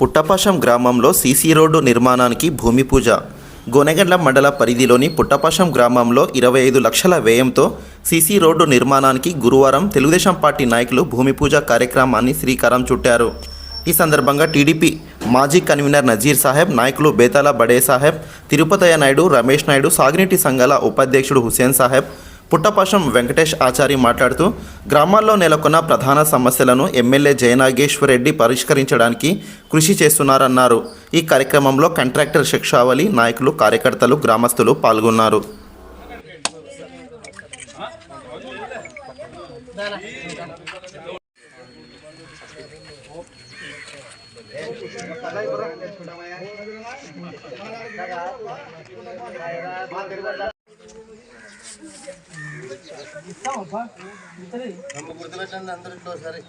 పుట్టపాశం గ్రామంలో CC road నిర్మాణానికి భూమి పూజ. గోనెగండ్ల మండల పరిధిలోని పుట్టపాశం గ్రామంలో ఇరవై ఐదు లక్షల వ్యయంతో సీసీ రోడ్డు నిర్మాణానికి గురువారం తెలుగుదేశం పార్టీ నాయకులు భూమి పూజ కార్యక్రమాన్ని శ్రీకారం చుట్టారు. ఈ సందర్భంగా టీడీపీ మాజీ కన్వీనర్ నజీర్ సాహెబ్ నాయకులు బేతాల బడే సాహెబ్ తిరుపతయ్య నాయుడు రమేష్ నాయుడు సాగునీటి సంఘాల ఉపాధ్యక్షుడు హుసేన్ సాహెబ్ పుట్టపాషం వెంకటేష్ ఆచారి మాట్లాడుతూ గ్రామాల్లో నెలకొన్న ప్రధాన సమస్యలను ఎమ్మెల్యే జయనాగేశ్వర్ రెడ్డి పరిష్కరించడానికి కృషి చేస్తున్నారన్నారు. ఈ కార్యక్రమంలో కాంట్రాక్టర్ శిక్షావళి నాయకులు కార్యకర్తలు గ్రామస్తులు పాల్గొన్నారు. గుర్తుపెట్టండి అందరిట్లో సరే